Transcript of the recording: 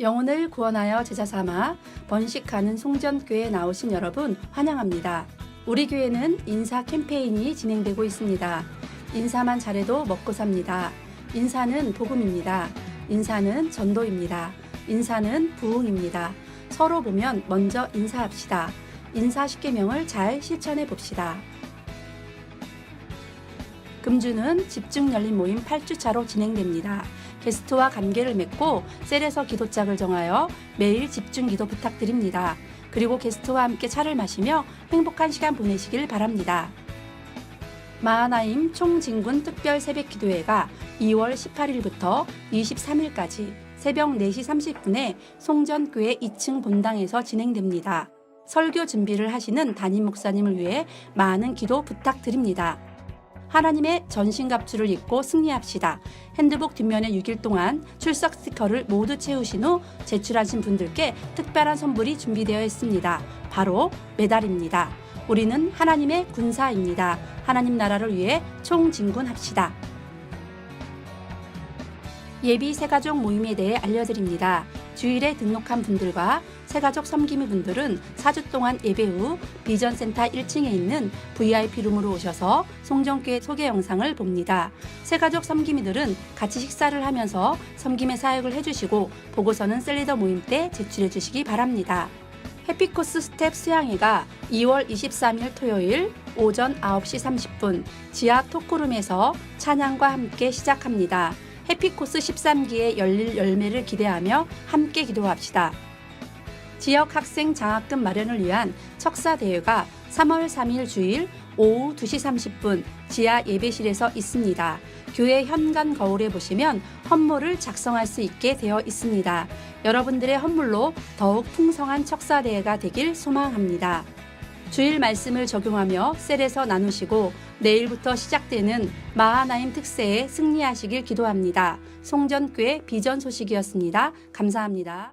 영혼을 구원하여 제자 삼아 번식하는 송전교회에 나오신 여러분 환영합니다. 우리 교회는 인사 캠페인이 진행되고 있습니다. 인사만 잘해도 먹고 삽니다. 인사는 복음입니다. 인사는 전도입니다. 인사는 부흥입니다. 서로 보면 먼저 인사합시다. 인사 10계명을 잘 실천해 봅시다. 금주는 집중 열린 모임 8주차로 진행됩니다. 게스트와 관계를 맺고 셀에서 기도짝을 정하여 매일 집중 기도 부탁드립니다. 그리고 게스트와 함께 차를 마시며 행복한 시간 보내시길 바랍니다. 마하나임 총진군 특별 새벽 기도회가 2월 18일부터 23일까지 새벽 4시 30분에 송전교회 2층 본당에서 진행됩니다. 설교 준비를 하시는 담임 목사님을 위해 많은 기도 부탁드립니다. 하나님의 전신갑주를 입고 승리합시다. 핸드북 뒷면에 6일 동안 출석 스티커를 모두 채우신 후 제출하신 분들께 특별한 선물이 준비되어 있습니다. 바로 메달입니다. 우리는 하나님의 군사입니다. 하나님 나라를 위해 총진군합시다. 예비 새가족 모임에 대해 알려드립니다. 주일에 등록한 분들과 새가족 섬김의 분들은 4주 동안 예배 후 비전센터 1층에 있는 VIP룸으로 오셔서 송정교회 소개 영상을 봅니다. 새가족 섬김이들은 같이 식사를 하면서 섬김의 사역을 해주시고 보고서는 셀리더 모임 때 제출해 주시기 바랍니다. 해피코스 스텝 수양회가 2월 23일 토요일 오전 9시 30분 지하 토크룸에서 찬양과 함께 시작합니다. 해피코스 13기의 열릴 열매를 기대하며 함께 기도합시다. 지역 학생 장학금 마련을 위한 척사 대회가 3월 3일 주일 오후 2시 30분 지하 예배실에서 있습니다. 교회 현관 거울에 보시면 헌물을 작성할 수 있게 되어 있습니다. 여러분들의 헌물로 더욱 풍성한 척사 대회가 되길 소망합니다. 주일 말씀을 적용하며 셀에서 나누시고 내일부터 시작되는 마하나임 특세에 승리하시길 기도합니다. 송전교회 비전 소식이었습니다. 감사합니다.